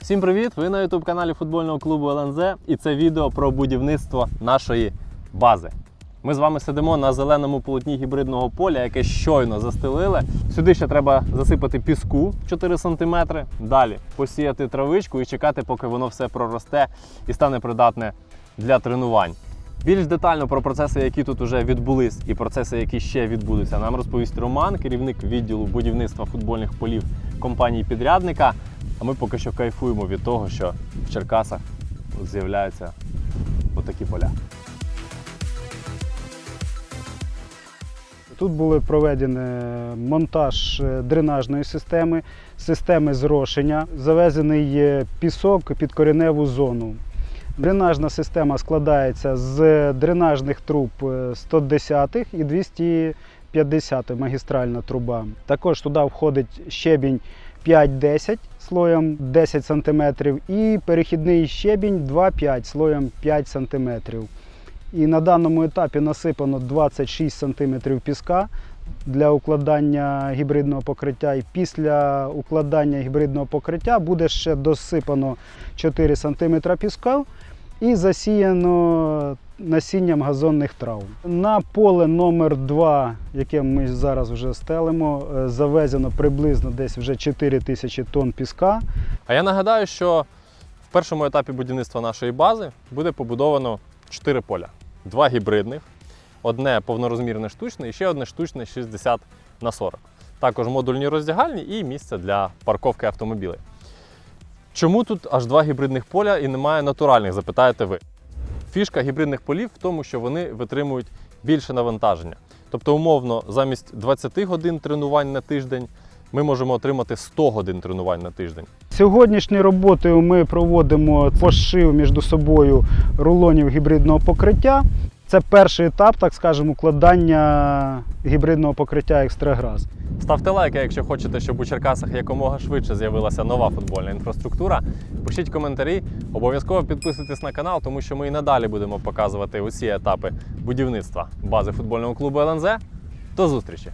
Всім привіт! Ви на youtube каналі футбольного клубу ЛНЗ і це відео про будівництво нашої бази. Ми з вами сидимо на зеленому полотні гібридного поля, яке щойно застелили. Сюди ще треба засипати піску 4 см, далі посіяти травичку і чекати, поки воно все проросте і стане придатне для тренувань. Більш детально про процеси, які тут вже відбулись, і процеси, які ще відбудуться, нам розповість Роман, керівник відділу будівництва футбольних полів компанії підрядника. А ми поки що кайфуємо від того, що в Черкасах з'являються отакі поля. Тут були проведені монтаж е, дренажної системи, системи зрошення, завезений е, пісок під кореневу зону. Дренажна система складається з дренажних труб е, 110 і 250 магістральна труба. Також туди входить щебінь 5-10 слоєм 10 см і перехідний щебінь 2-5 слоєм 5 см. І на даному етапі насипано 26 см піска для укладання гібридного покриття. І після укладання гібридного покриття буде ще досипано 4 см піска і засіяно насінням газонних трав. На поле номер 2 яке ми зараз вже стелимо, е, завезено приблизно десь вже 4 тисячі тонн піска. А я нагадаю, що в першому етапі будівництва нашої бази буде побудовано 4 поля: два гібридних, одне повнорозмірне штучне і ще одне штучне 60 на 40. Також модульні роздягальні і місце для парковки автомобілів. Чому тут аж два гібридних поля і немає натуральних, запитаєте ви? Фішка гібридних полів в тому, що вони витримують більше навантаження. Тобто, умовно, замість 20 годин тренувань на тиждень ми можемо отримати 100 годин тренувань на тиждень. Сьогоднішні роботи ми проводимо пошив між собою рулонів гібридного покриття. Це перший етап, так скажемо, укладання гібридного покриття екстраграз. Ставте лайки, якщо хочете, щоб у Черкасах якомога швидше з'явилася нова футбольна інфраструктура. Пишіть коментарі, обов'язково підписуйтесь на канал, тому що ми і надалі будемо показувати усі етапи будівництва бази футбольного клубу ЛНЗ. До зустрічі!